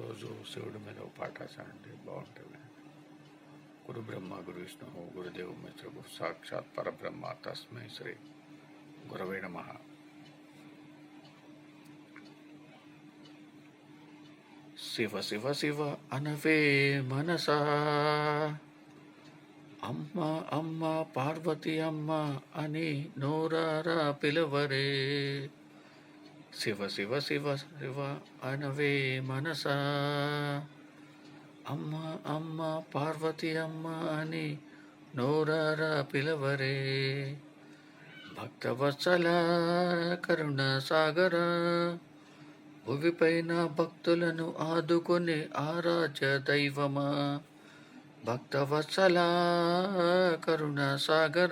రోజు శివుడి మీద ఒక అంటే రాశానండి బాగుంటుంది. గురు బ్రహ్మ గురు విష్ణు గురుదేవు మిత్ర గురు సాక్షాత్ పరబ్రహ్మ తస్మై శ్రీ గురవే నమ. శివ శివ శివ అనవే మనసా. అమ్మ అమ్మ పార్వతి అమ్మ అని నోరారా పిలవరే. శివ శివ శివ శివ అనవే మనస. అమ్మ అమ్మ పార్వతి అమ్మ అని నోరారా పిలవరే. భక్తవత్సల కరుణ సాగర భువిపైన భక్తులను ఆదుకునే ఆరాధ్య దైవమా. భక్తవత్సల కరుణ సాగర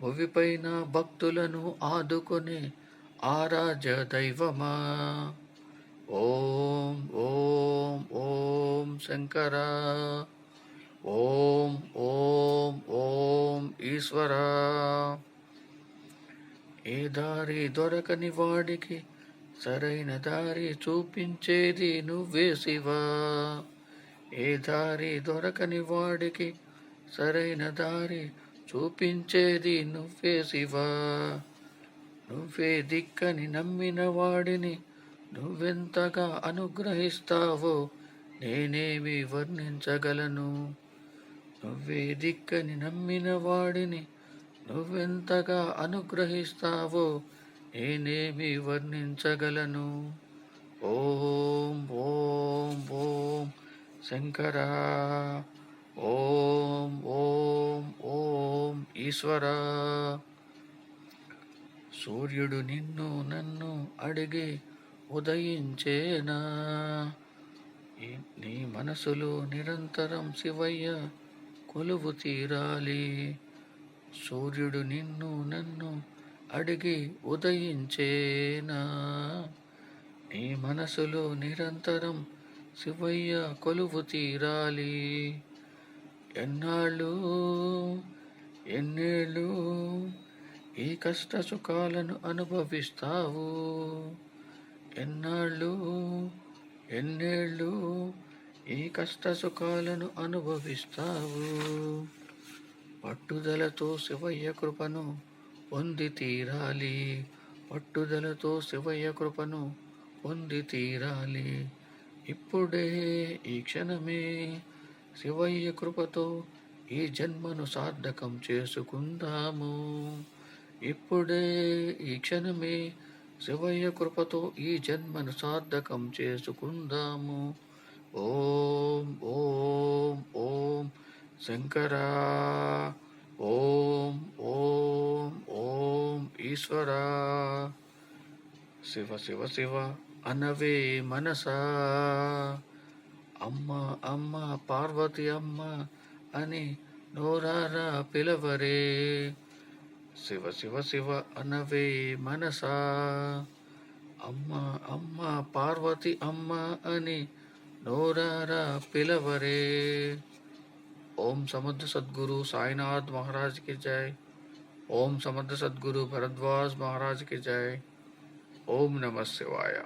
భువిపైన భక్తులను ఆదుకునే ఆరాధ్య దైవమా? ఓం ఓం ఓం శంకర. ఓం ఓం ఓం ఈశ్వర. ఏ దారి దొరకని వాడికి సరైన దారి చూపించేది నువ్వే శివా. ఏ దారి దొరకని వాడికి సరైన దారి చూపించేది నువ్వే శివా. నువ్వే దిక్కని నమ్మిన వాడిని నువ్వెంతగా అనుగ్రహిస్తావో నేనేమి వర్ణించగలను. నువ్వే దిక్కని నమ్మిన వాడిని నువ్వెంతగా అనుగ్రహిస్తావో నేనేమి వర్ణించగలను. ఓం ఓం ఓం శంకరా. ఓం ఓం ఓం ఈశ్వరా. సూర్యుడు నిన్ను నన్ను అడిగి ఉదయించేనా? నీ మనసులో నిరంతరం శివయ్య కొలువు తీరాలి. సూర్యుడు నిన్ను నన్ను అడిగి ఉదయించేనా? నీ మనసులో నిరంతరం శివయ్య కొలువు తీరాలి. ఎన్నాళ్ళు ఎన్నేళ్ళు ఈ కష్ట సుఖాలను అనుభవిస్తావు. ఎన్నాళ్ళు ఎన్నేళ్ళు ఈ కష్ట సుఖాలను అనుభవిస్తావు? పట్టుదలతో శివయ్య కృపను పొంది తీరాలి. పట్టుదలతో శివయ్య కృపను పొంది తీరాలి. ఇప్పుడే ఈ క్షణమే శివయ్య కృపతో ఈ జన్మను సార్థకం చేసుకుందాము. ఇప్పుడే ఈ క్షణమే శివయ్య కృపతో ఈ జన్మను సార్థకం చేసుకుందాము. ఓం ఓం ఓం శంకర ఓం ఓం ఓం ఈశ్వరా. శివ శివ శివ అనవే మనసా. అమ్మ అమ్మ పార్వతి అమ్మ అని నోరారా పిలవరే. శివ శివ శివ అనవే మనసా అమ్మ అమ్మ పార్వతి అమ్మ అని నోరారా పిలవరే ఓం సమర్థ సద్గురు సాయినాథ్ మహారాజ్కి జై ఓం సమర్థ సద్గురు భరద్వాజ్ మహారాజ్కి జై ఓం నమ శివాయ